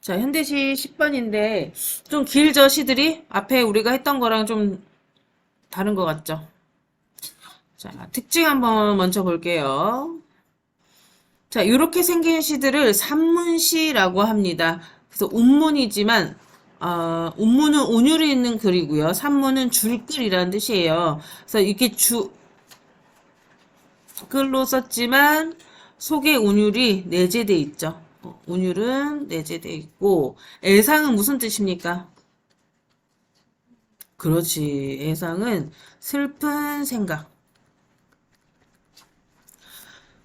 자, 현대시 10번인데 좀 길죠, 시들이? 앞에 우리가 했던 거랑 좀 다른 것 같죠? 자, 특징 한번 먼저 볼게요. 자, 이렇게 생긴 시들을 산문시라고 합니다. 그래서 운문이지만 어, 운문은 운율이 있는 글이고요. 산문은 줄글이라는 뜻이에요. 그래서 이렇게 주 글로 썼지만 속에 운율이 내재돼 있죠. 어, 운율은 내재돼 있고 애상은 무슨 뜻입니까? 그렇지. 애상은 슬픈 생각.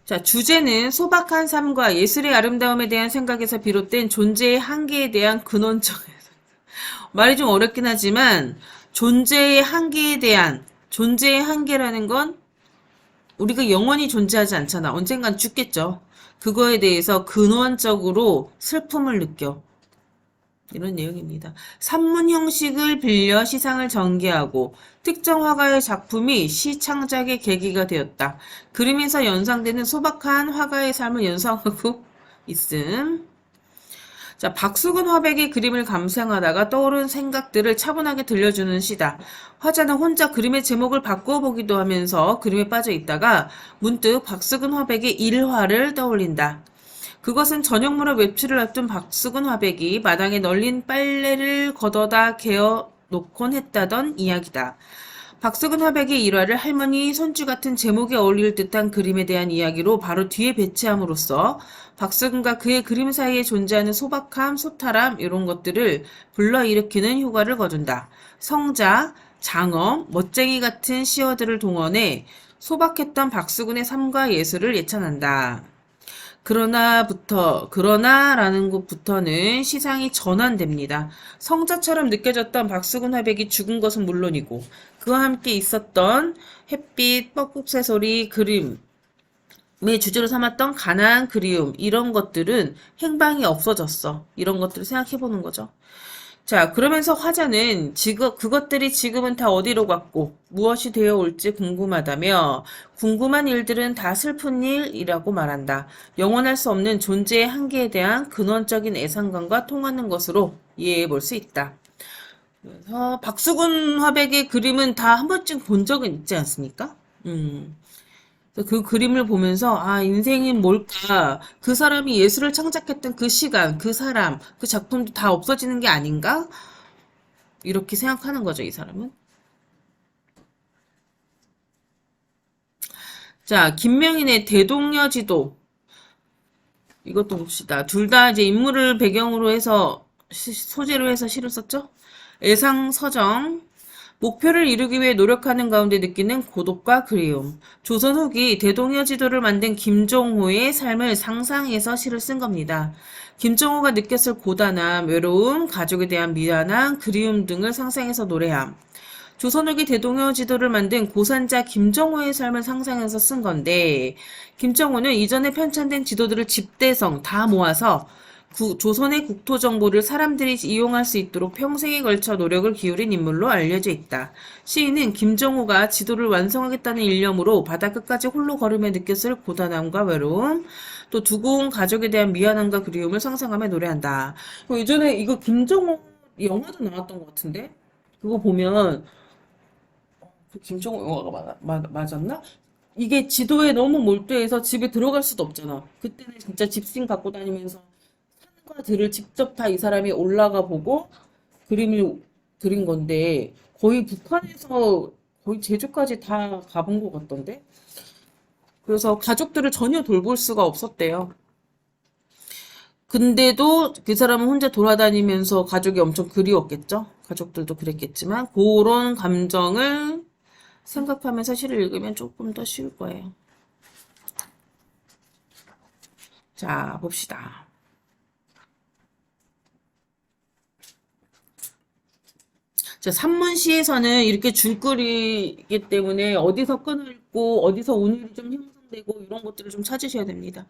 자, 주제는 소박한 삶과 예술의 아름다움에 대한 생각에서 비롯된 존재의 한계에 대한 근원적 말이 좀 어렵긴 하지만 존재의 한계에 대한 존재의 한계라는 건 우리가 영원히 존재하지 않잖아. 언젠간 죽겠죠. 그거에 대해서 근원적으로 슬픔을 느껴. 이런 내용입니다. 산문 형식을 빌려 시상을 전개하고 특정 화가의 작품이 시 창작의 계기가 되었다. 그림에서 연상되는 소박한 화가의 삶을 연상하고 있음. 자, 박수근 화백의 그림을 감상하다가 떠오른 생각들을 차분하게 들려주는 시다. 화자는 혼자 그림의 제목을 바꾸어 보기도 하면서 그림에 빠져 있다가 문득 박수근 화백의 일화를 떠올린다. 그것은 저녁무렵 외출을 앞둔 박수근 화백이 마당에 널린 빨래를 걷어다 개어 놓곤 했다던 이야기다. 박수근 화백의 일화를 할머니 손주 같은 제목에 어울릴 듯한 그림에 대한 이야기로 바로 뒤에 배치함으로써 박수근과 그의 그림 사이에 존재하는 소박함, 소탈함 이런 것들을 불러일으키는 효과를 거둔다. 성자, 장엄, 멋쟁이 같은 시어들을 동원해 소박했던 박수근의 삶과 예술을 예찬한다. 그러나부터, 그러나라는 곳부터는 시상이 전환됩니다. 성자처럼 느껴졌던 박수근 화백이 죽은 것은 물론이고, 그와 함께 있었던 햇빛, 뻐꾹새 소리, 그림 의 주제로 삼았던 가나안 그리움, 이런 것들은 행방이 없어졌어. 이런 것들을 생각해 보는 거죠. 자, 그러면서 화자는 지금 그것들이 지금은 다 어디로 갔고 무엇이 되어 올지 궁금하다며 궁금한 일들은 다 슬픈 일이라고 말한다. 영원할 수 없는 존재의 한계에 대한 근원적인 애상관과 통하는 것으로 이해해 볼 수 있다. 그래서 박수근 화백의 그림은 다 한 번쯤 본 적은 있지 않습니까? 음. 그 그림을 보면서 아 인생이 뭘까? 그 사람이 예술을 창작했던 그 시간 그 사람 그 작품도 다 없어지는 게 아닌가? 이렇게 생각하는 거죠 이 사람은. 자 김명인의 대동여지도. 이것도 봅시다. 둘 다 이제 인물을 배경으로 해서 시- 소재로 해서 시를 썼죠? 애상서정 목표를 이루기 위해 노력하는 가운데 느끼는 고독과 그리움. 조선 후기 대동여 지도를 만든 김종호의 삶을 상상해서 시를 쓴 겁니다. 김종호가 느꼈을 고단함, 외로움, 가족에 대한 미안함, 그리움 등을 상상해서 노래함. 조선 후기 대동여 지도를 만든 고산자 김정호의 삶을 상상해서 쓴 건데, 김정호는 이전에 편찬된 지도들을 집대성 다 모아서 구- 조선의 국토 정보를 사람들이 이용할 수 있도록 평생에 걸쳐 노력을 기울인 인물로 알려져 있다. 시인은 김정호가 지도를 완성하겠다는 일념으로 바다 끝까지 홀로 걸으며 느꼈을 고단함과 외로움, 또 두고 온 가족에 대한 미안함과 그리움을 상상하며 노래한다. 어, 예전에 이거 김정호 영화도 나왔던 것 같은데? 그거 보면 그 김정호 영화가 맞, 맞, 맞았나? 이게 지도에 너무 몰두해서 집에 들어갈 수도 없잖아. 그때는 진짜 집신 갖고 다니면서 산과 들을 직접 다 이 사람이 올라가 보고 그림을 그린 건데 거의 북한에서 거의 제주까지 다 가본 것 같던데. 그래서 가족들을 전혀 돌볼 수가 없었대요. 근데도 그 사람은 혼자 돌아다니면서 가족이 엄청 그리웠겠죠? 가족들도 그랬겠지만 그런 감정을 생각하면서 시를 읽으면 조금 더 쉬울 거예요. 자, 봅시다. 자, 산문시에서는 이렇게 줄거리이기 때문에 어디서 끈을 읽고 어디서 운율이 좀 형성되고 이런 것들을 좀 찾으셔야 됩니다.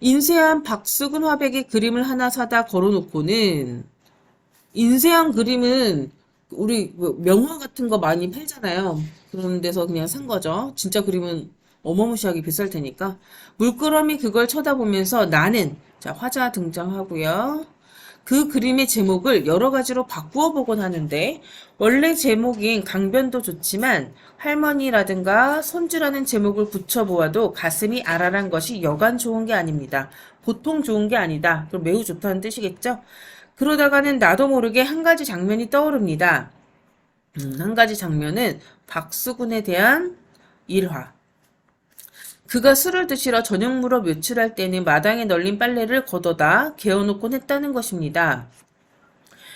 인쇄한 박수근 화백의 그림을 하나 사다 걸어놓고는 인쇄한 그림은 우리 그 명화 같은 거 많이 팔잖아요. 그런 데서 그냥 산 거죠. 진짜 그림은 어마무시하게 비쌀 테니까. 물끄러미 그걸 쳐다보면서 나는 자, 화자 등장하고요. 그 그림의 제목을 여러 가지로 바꾸어 보곤 하는데 원래 제목인 강변도 좋지만 할머니라든가 손주라는 제목을 붙여보아도 가슴이 알아란 것이 여간 좋은 게 아닙니다. 보통 좋은 게 아니다. 그럼 매우 좋다는 뜻이겠죠? 그러다가는 나도 모르게 한 가지 장면이 떠오릅니다. 음, 한 가지 장면은 박수군에 대한 일화. 그가 술을 드시러 저녁 무렵 외출할 때는 마당에 널린 빨래를 걷어다 개어놓곤 했다는 것입니다.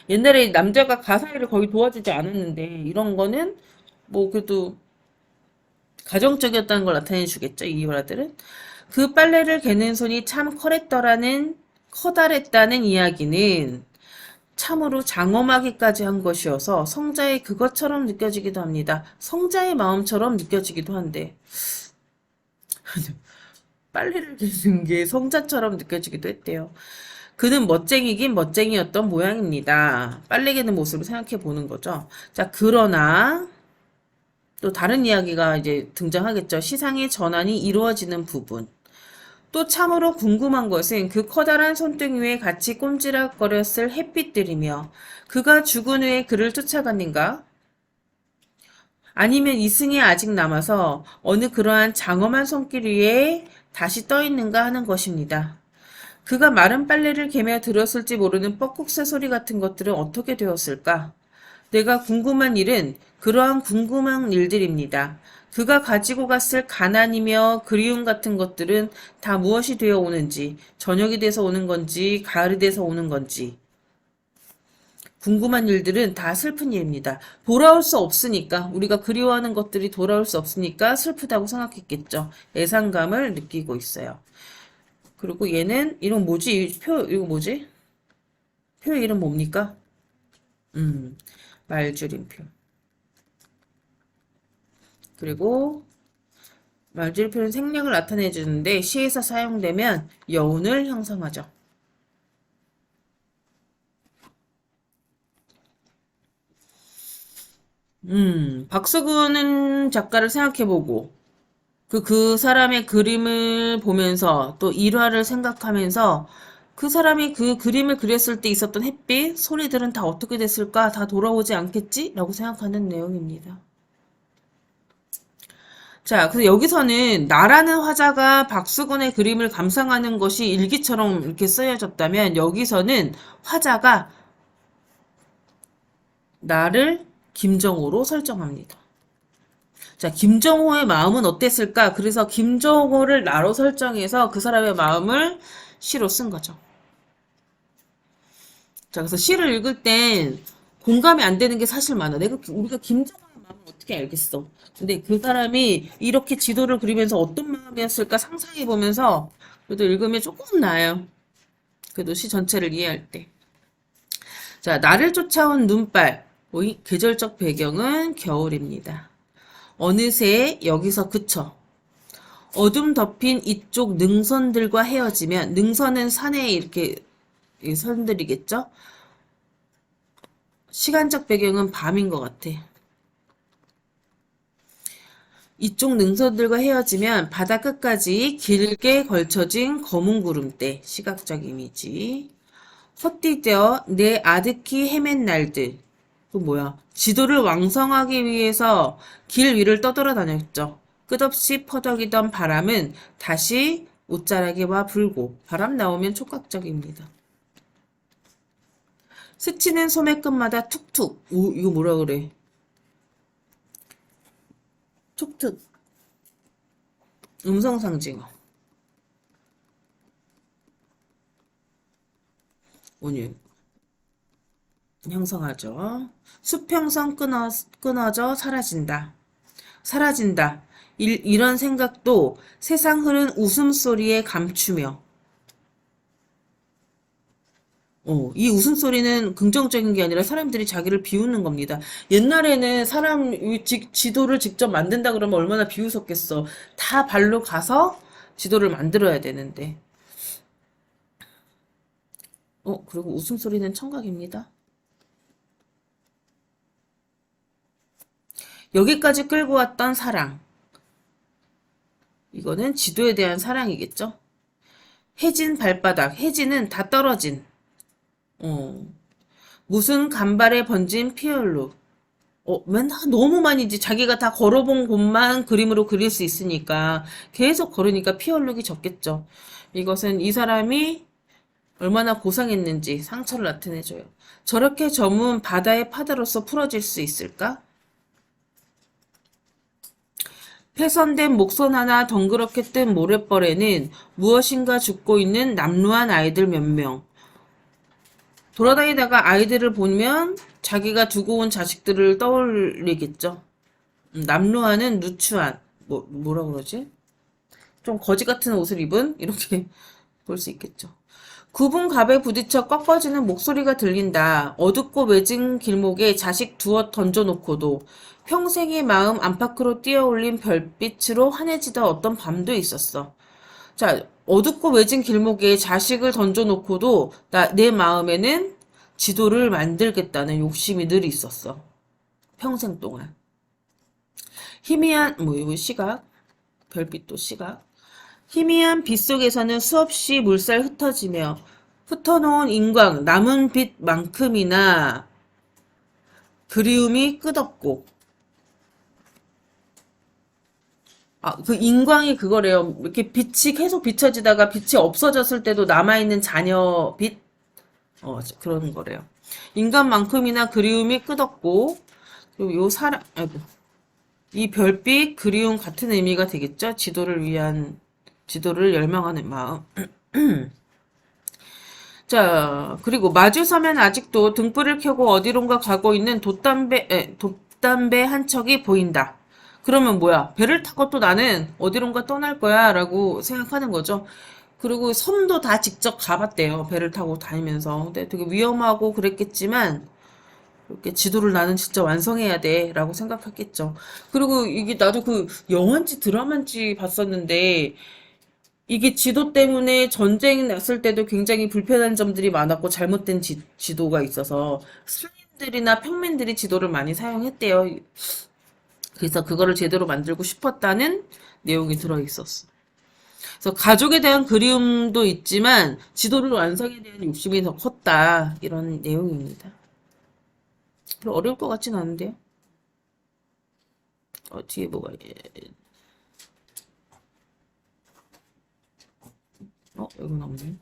옛날에 남자가 가사일을 거의 도와주지 않았는데 이런 거는 뭐 그래도 가정적이었다는 걸 나타내 주겠죠, 이 일화들은. 그 빨래를 개는 손이 참 커랬더라는 커다랬다는 이야기는 참으로 장엄하기까지 한 것이어서 성자의 그것처럼 느껴지기도 합니다. 성자의 마음처럼 느껴지기도 한데 빨래를 개는 게 성자처럼 느껴지기도 했대요. 그는 멋쟁이긴 멋쟁이였던 모양입니다. 빨래 개는 모습을 생각해 보는 거죠. 자, 그러나 또 다른 이야기가 이제 등장하겠죠. 시상의 전환이 이루어지는 부분. 또 참으로 궁금한 것은 그 커다란 손등 위에 같이 꼼지락거렸을 햇빛들이며 그가 죽은 후에 그를 쫓아갔는가? 아니면 이승이 아직 남아서 어느 그러한 장엄한 손길 위에 다시 떠 있는가 하는 것입니다. 그가 마른 빨래를 개며 들었을지 모르는 뻐꾹새 소리 같은 것들은 어떻게 되었을까? 내가 궁금한 일은 그러한 궁금한 일들입니다. 그가 가지고 갔을 가난이며 그리움 같은 것들은 다 무엇이 되어 오는지, 저녁이 돼서 오는 건지, 가을이 돼서 오는 건지. 궁금한 일들은 다 슬픈 일입니다. 돌아올 수 없으니까, 우리가 그리워하는 것들이 돌아올 수 없으니까 슬프다고 생각했겠죠. 애상감을 느끼고 있어요. 그리고 얘는, 이런 뭐지? 이 표, 이거 뭐지? 표 이름 뭡니까? 음, 말줄임표. 그리고 말줄표는 생략을 나타내 주는데 시에서 사용되면 여운을 형성하죠. 음, 박수근은 작가를 생각해보고 그, 그 사람의 그림을 보면서 또 일화를 생각하면서 그 사람이 그 그림을 그렸을 때 있었던 햇빛, 소리들은 다 어떻게 됐을까? 다 돌아오지 않겠지? 라고 생각하는 내용입니다. 자, 그래서 여기서는 나라는 화자가 박수근의 그림을 감상하는 것이 일기처럼 이렇게 쓰여졌다면 여기서는 화자가 나를 김정호로 설정합니다. 자, 김정호의 마음은 어땠을까? 그래서 김정호를 나로 설정해서 그 사람의 마음을 시로 쓴 거죠. 자, 그래서 시를 읽을 땐 공감이 안 되는 게 사실 많아. 내가, 우리가 김정호의 마음을 어떻게 알겠어? 근데 그 사람이 이렇게 지도를 그리면서 어떤 마음이었을까 상상해 보면서 그래도 읽으면 조금 나아요. 그래도 시 전체를 이해할 때. 자, 나를 쫓아온 눈발. 계절적 배경은 겨울입니다. 어느새 여기서 그쳐. 어둠 덮인 이쪽 능선들과 헤어지면 능선은 산에 이렇게 이 선들이겠죠? 시간적 배경은 밤인 것 같아. 이쪽 능선들과 헤어지면 바다 끝까지 길게 걸쳐진 검은 구름대, 시각적 이미지. 헛디뎌 내 아득히 헤맨 날들. 그 뭐야? 지도를 왕성하기 위해서 길 위를 떠돌아다녔죠. 끝없이 퍼덕이던 바람은 다시 옷자락에와 불고 바람 나오면 촉각적입니다. 스치는 소매 끝마다 툭툭. 오, 이거 뭐라 그래? 툭툭. 음성 상징어. 오늘 형성하죠. 수평선 끊어, 끊어져 사라진다. 사라진다. 일, 이런 생각도 세상 흐른 웃음소리에 감추며 어, 이 웃음소리는 긍정적인 게 아니라 사람들이 자기를 비웃는 겁니다. 옛날에는 사람 이 지, 지도를 직접 만든다 그러면 얼마나 비웃었겠어. 다 발로 가서 지도를 만들어야 되는데. 어, 그리고 웃음소리는 청각입니다. 여기까지 끌고 왔던 사랑. 이거는 지도에 대한 사랑이겠죠? 해진 발바닥. 해진은 다 떨어진. 어. 무슨 간발에 번진 피얼로. 어, 맨날 너무 많이 이제 자기가 다 걸어본 곳만 그림으로 그릴 수 있으니까 계속 걸으니까 피얼룩이 적겠죠. 이것은 이 사람이 얼마나 고상했는지 상처를 나타내줘요. 저렇게 저문 바다의 파도로서 풀어질 수 있을까? 폐선된 목선 하나 덩그렇게 뜬 모래벌에는 무엇인가 죽고 있는 남루한 아이들 몇 명. 돌아다니다가 아이들을 보면 자기가 두고 온 자식들을 떠올리겠죠. 음, 남루한은 누추한. 뭐, 뭐라 그러지? 좀 거지 같은 옷을 입은? 이렇게 볼 수 있겠죠. 굽은 갑에 부딪혀 꺾어지는 목소리가 들린다. 어둡고 외진 길목에 자식 두어 던져놓고도 평생의 마음 안팎으로 뛰어올린 별빛으로 환해지던 어떤 밤도 있었어. 자, 어둡고 외진 길목에 자식을 던져놓고도 나, 내 마음에는 지도를 만들겠다는 욕심이 늘 있었어. 평생 동안. 희미한, 뭐, 이거 시각. 별빛도 시각. 희미한 빛 속에서는 수없이 물살 흩어지며 흩어놓은 인광, 남은 빛만큼이나 그리움이 끝없고, 아, 그 인광이 그거래요. 이렇게 빛이 계속 비춰지다가 빛이 없어졌을 때도 남아있는 잔여 빛? 어, 그런 거래요. 인간만큼이나 그리움이 끝없고, 그리고 요 사람, 아이고. 이 별빛 그리움 같은 의미가 되겠죠? 지도를 위한, 지도를 열망하는 마음. 자, 그리고 마주서면 아직도 등불을 켜고 어디론가 가고 있는 돛담배, 에, 돛담배 한 척이 보인다. 그러면 뭐야? 배를 타고 또 나는 어디론가 떠날 거야 라고 생각하는 거죠. 그리고 섬도 다 직접 가봤대요. 배를 타고 다니면서. 근데 되게 위험하고 그랬겠지만, 이렇게 지도를 나는 진짜 완성해야 돼 라고 생각했겠죠. 그리고 이게 나도 그 영화인지 드라마인지 봤었는데, 이게 지도 때문에 전쟁이 났을 때도 굉장히 불편한 점들이 많았고 잘못된 지, 지도가 있어서 상인들이나 평민들이 지도를 많이 사용했대요. 그래서 그거를 제대로 만들고 싶었다는 내용이 들어 있었어. 그래서 가족에 대한 그리움도 있지만 지도를 완성에 대한 욕심이 더 컸다. 이런 내용입니다. 어려울 것 같진 않은데요. 어, 뒤에 뭐가, 어, 이거 나오네.